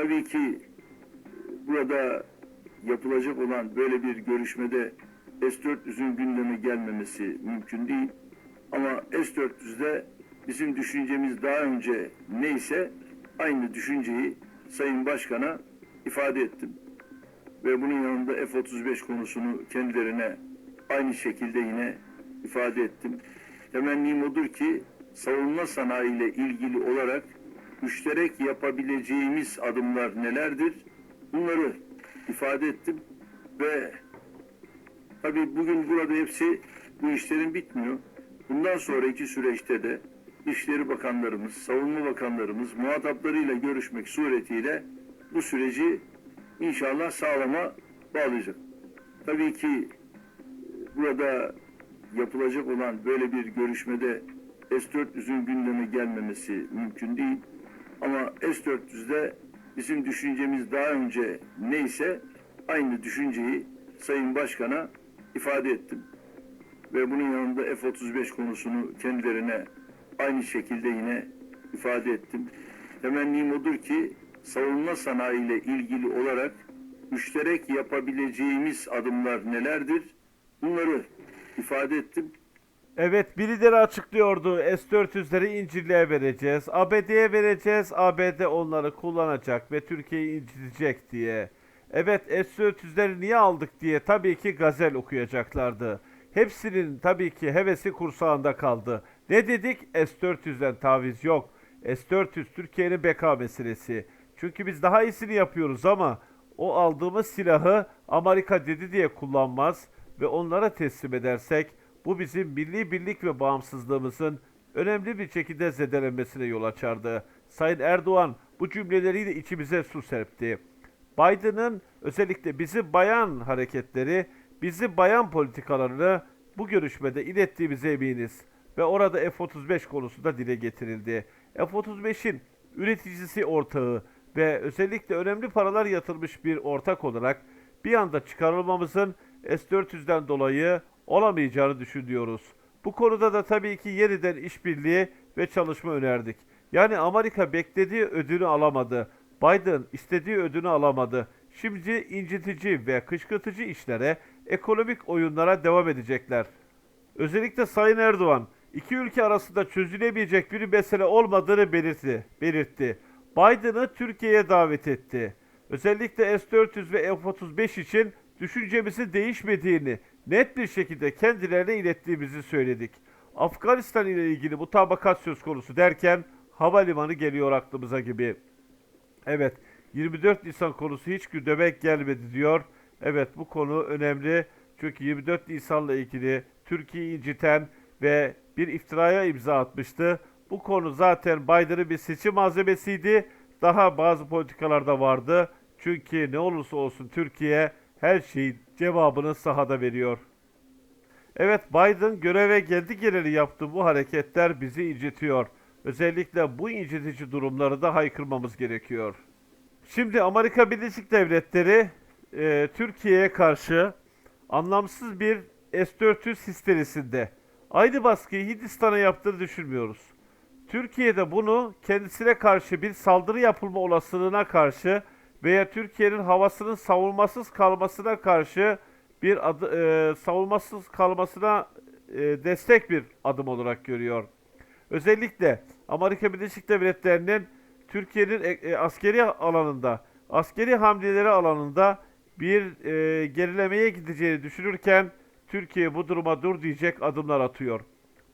Tabii ki burada yapılacak olan böyle bir görüşmede S-400'ün gündeme gelmemesi mümkün değil. Ama S-400'de bizim düşüncemiz daha önce neyse aynı düşünceyi Sayın Başkan'a ifade ettim. Ve bunun yanında F-35 konusunu kendilerine aynı şekilde yine ifade ettim. Temennim odur ki savunma sanayi ile ilgili olarak müşterek yapabileceğimiz adımlar nelerdir? Bunları ifade ettim ve tabii bugün burada hepsi bu işlerin bitmiyor. Bundan sonraki süreçte de İşleri Bakanlarımız, Savunma Bakanlarımız muhataplarıyla görüşmek suretiyle bu süreci inşallah sağlama bağlayacak. Tabii ki burada yapılacak olan böyle bir görüşmede S-400'ün gündeme gelmemesi mümkün değil. Ama S-400'de bizim düşüncemiz daha önce neyse aynı düşünceyi Sayın Başkan'a ifade ettim. Ve bunun yanında F-35 konusunu kendilerine aynı şekilde yine ifade ettim. Temennim odur ki savunma sanayi ile ilgili olarak müşterek yapabileceğimiz adımlar nelerdir? Bunları ifade ettim. Evet birileri açıklıyordu S-400'leri İncirli'ye vereceğiz, ABD'ye vereceğiz, ABD onları kullanacak ve Türkiye'yi incitecek diye. Evet S-400'leri niye aldık diye tabii ki gazel okuyacaklardı. Hepsinin tabii ki hevesi kursağında kaldı. Ne dedik? S-400'den taviz yok. S-400 Türkiye'nin beka meselesi. Çünkü biz daha iyisini yapıyoruz ama o aldığımız silahı Amerika dedi diye kullanmaz ve onlara teslim edersek bu bizim milli birlik ve bağımsızlığımızın önemli bir şekilde zedelenmesine yol açardı. Sayın Erdoğan bu cümleleriyle içimize su serpti. Biden'ın özellikle bizi bayan hareketleri, bizi bayan politikalarını bu görüşmede ilettiğimize eminiz. Ve orada F-35 konusu da dile getirildi. F-35'in üreticisi ortağı ve özellikle önemli paralar yatırmış bir ortak olarak bir anda çıkarılmamızın S-400'den dolayı olamayacağını düşünüyoruz. Bu konuda da tabii ki yeniden işbirliği ve çalışma önerdik. Yani Amerika beklediği ödülü alamadı. Biden istediği ödülü alamadı. Şimdi incitici ve kışkırtıcı işlere, ekonomik oyunlara devam edecekler. Özellikle Sayın Erdoğan iki ülke arasında çözülebilecek bir mesele olmadığını belirtti. belirtti. Biden'ı Türkiye'ye davet etti. Özellikle S-400 ve F-35 için düşüncemizin değişmediğini net bir şekilde kendilerine ilettiğimizi söyledik. Afganistan ile ilgili mutabakat söz konusu derken havalimanı geliyor aklımıza gibi. Evet 24 Nisan konusu hiç gündeme gelmedi diyor. Evet bu konu önemli. Çünkü 24 Nisan'la ilgili Türkiye'yi inciten ve bir iftiraya imza atmıştı. Bu konu zaten Biden'ın bir seçim malzemesiydi. Daha bazı politikalarda vardı. Çünkü ne olursa olsun Türkiye her şeyin cevabını sahada veriyor. Evet Biden göreve geldi geleli yaptığı bu hareketler bizi incitiyor. Özellikle bu incitici durumları da haykırmamız gerekiyor. Şimdi Amerika Birleşik Devletleri e, Türkiye'ye karşı anlamsız bir S-400 histerisinde. Aynı baskıyı Hindistan'a yaptığını düşünmüyoruz. Türkiye'de bunu kendisine karşı bir saldırı yapılma olasılığına karşı veya Türkiye'nin havasının savunmasız kalmasına karşı bir adı, e, savunmasız kalmasına e, destek bir adım olarak görüyor. Özellikle Amerika Birleşik Devletleri'nin Türkiye'nin e, e, askeri alanında, askeri hamleleri alanında bir e, gerilemeye gideceğini düşünürken Türkiye bu duruma dur diyecek adımlar atıyor.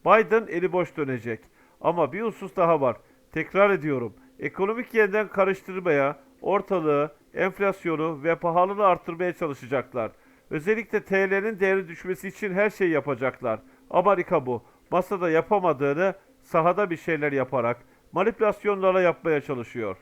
Biden eli boş dönecek. Ama bir husus daha var. Tekrar ediyorum. Ekonomik yeniden karıştırmaya, ortalığı, enflasyonu ve pahalılığı arttırmaya çalışacaklar. Özellikle TL'nin değeri düşmesi için her şeyi yapacaklar. Amerika bu. Masada yapamadığını sahada bir şeyler yaparak, manipülasyonlarla yapmaya çalışıyor.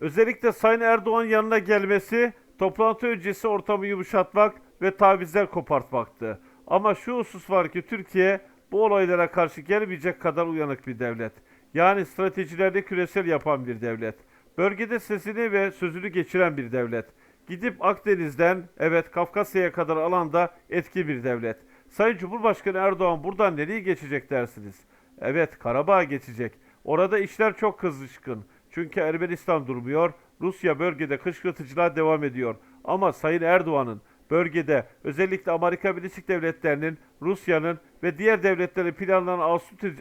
Özellikle Sayın Erdoğan yanına gelmesi, toplantı öncesi ortamı yumuşatmak ve tavizler kopartmaktı. Ama şu husus var ki Türkiye bu olaylara karşı gelmeyecek kadar uyanık bir devlet. Yani stratejilerini küresel yapan bir devlet. Bölgede sesini ve sözünü geçiren bir devlet. Gidip Akdeniz'den evet Kafkasya'ya kadar alanda etki bir devlet. Sayın Cumhurbaşkanı Erdoğan buradan nereye geçecek dersiniz? Evet Karabağ'a geçecek. Orada işler çok kızışkın. Çünkü Ermenistan durmuyor. Rusya bölgede kışkırtıcılığa devam ediyor. Ama Sayın Erdoğan'ın bölgede özellikle Amerika Birleşik Devletleri'nin, Rusya'nın ve diğer devletlerin planlarını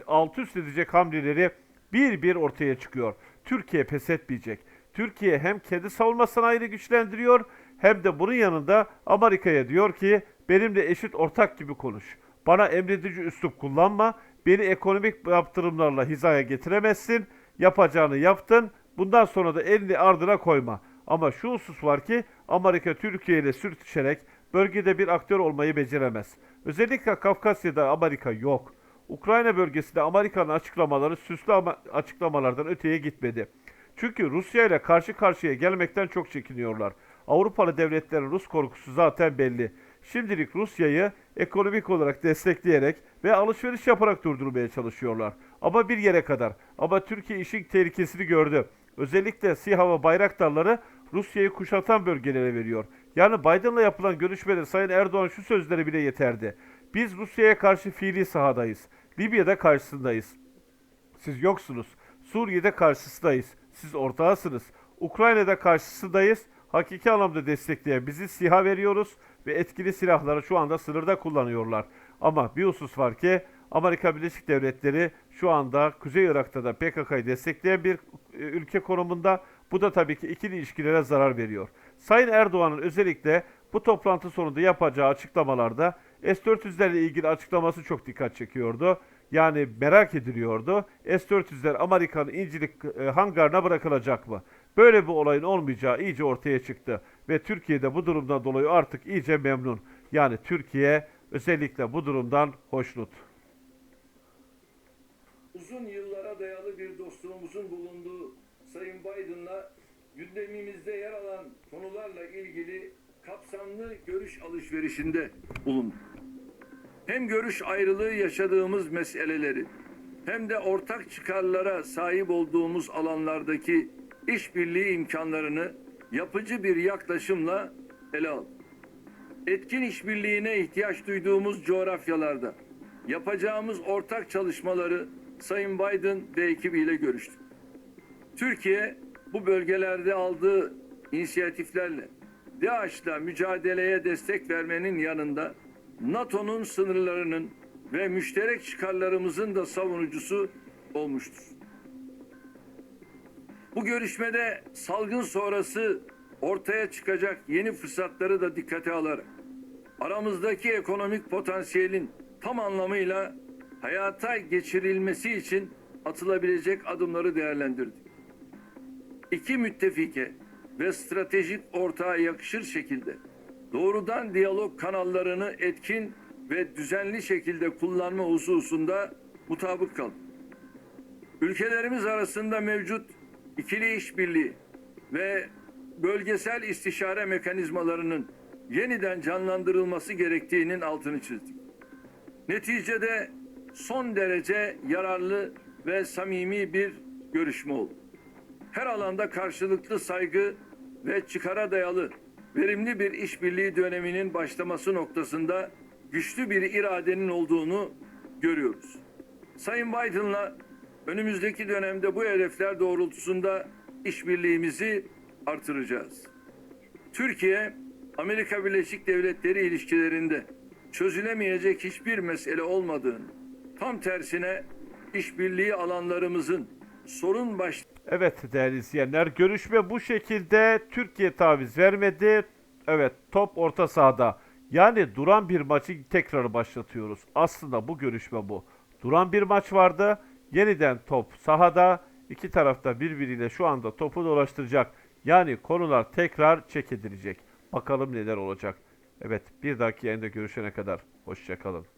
alt üst- edecek hamleleri bir bir ortaya çıkıyor. Türkiye pes etmeyecek. Türkiye hem kendi savunma sanayini güçlendiriyor hem de bunun yanında Amerika'ya diyor ki benimle eşit ortak gibi konuş. Bana emredici üslup kullanma. Beni ekonomik yaptırımlarla hizaya getiremezsin. Yapacağını yaptın. Bundan sonra da elini ardına koyma. Ama şu husus var ki Amerika Türkiye ile sürtüşerek bölgede bir aktör olmayı beceremez. Özellikle Kafkasya'da Amerika yok. Ukrayna bölgesinde Amerika'nın açıklamaları süslü ama açıklamalardan öteye gitmedi. Çünkü Rusya ile karşı karşıya gelmekten çok çekiniyorlar. Avrupalı devletlerin Rus korkusu zaten belli. Şimdilik Rusya'yı ekonomik olarak destekleyerek ve alışveriş yaparak durdurmaya çalışıyorlar. Ama bir yere kadar. Ama Türkiye işin tehlikesini gördü. Özellikle SİHA ve Bayraktarları Rusya'yı kuşatan bölgelere veriyor. Yani Biden'la yapılan görüşmede Sayın Erdoğan şu sözleri bile yeterdi. Biz Rusya'ya karşı fiili sahadayız. Libya'da karşısındayız. Siz yoksunuz. Suriye'de karşısındayız. Siz ortağısınız. Ukrayna'da karşısındayız. Hakiki anlamda destekleyen bizi siha veriyoruz ve etkili silahları şu anda sınırda kullanıyorlar. Ama bir husus var ki Amerika Birleşik Devletleri şu anda Kuzey Irak'ta da PKK'yı destekleyen bir e, ülke konumunda. Bu da tabii ki ikili ilişkilere zarar veriyor. Sayın Erdoğan'ın özellikle bu toplantı sonunda yapacağı açıklamalarda S-400'lerle ilgili açıklaması çok dikkat çekiyordu. Yani merak ediliyordu. S-400'ler Amerika'nın İncilik e, hangarına bırakılacak mı? Böyle bir olayın olmayacağı iyice ortaya çıktı. Ve Türkiye'de bu durumdan dolayı artık iyice memnun. Yani Türkiye özellikle bu durumdan hoşnut. uzun yıllara dayalı bir dostluğumuzun bulunduğu Sayın Biden'la gündemimizde yer alan konularla ilgili kapsamlı görüş alışverişinde bulunduk. Hem görüş ayrılığı yaşadığımız meseleleri hem de ortak çıkarlara sahip olduğumuz alanlardaki işbirliği imkanlarını yapıcı bir yaklaşımla ele aldık etkin işbirliğine ihtiyaç duyduğumuz coğrafyalarda yapacağımız ortak çalışmaları Sayın Biden ve ekibiyle görüştük. Türkiye bu bölgelerde aldığı inisiyatiflerle DAEŞ'la mücadeleye destek vermenin yanında NATO'nun sınırlarının ve müşterek çıkarlarımızın da savunucusu olmuştur. Bu görüşmede salgın sonrası ortaya çıkacak yeni fırsatları da dikkate alarak aramızdaki ekonomik potansiyelin tam anlamıyla hayata geçirilmesi için atılabilecek adımları değerlendirdik. İki müttefike ve stratejik ortağa yakışır şekilde doğrudan diyalog kanallarını etkin ve düzenli şekilde kullanma hususunda mutabık kaldık. Ülkelerimiz arasında mevcut ikili işbirliği ve bölgesel istişare mekanizmalarının yeniden canlandırılması gerektiğinin altını çizdik. Neticede son derece yararlı ve samimi bir görüşme oldu. Her alanda karşılıklı saygı ve çıkara dayalı verimli bir işbirliği döneminin başlaması noktasında güçlü bir iradenin olduğunu görüyoruz. Sayın Biden'la önümüzdeki dönemde bu hedefler doğrultusunda işbirliğimizi artıracağız. Türkiye, Amerika Birleşik Devletleri ilişkilerinde çözülemeyecek hiçbir mesele olmadığını, tam tersine işbirliği alanlarımızın sorun baş Evet değerli izleyenler görüşme bu şekilde Türkiye taviz vermedi. Evet top orta sahada. Yani duran bir maçı tekrar başlatıyoruz. Aslında bu görüşme bu. Duran bir maç vardı. Yeniden top sahada. İki tarafta birbiriyle şu anda topu dolaştıracak. Yani konular tekrar çek. Bakalım neler olacak. Evet bir dahaki yayında görüşene kadar. Hoşçakalın.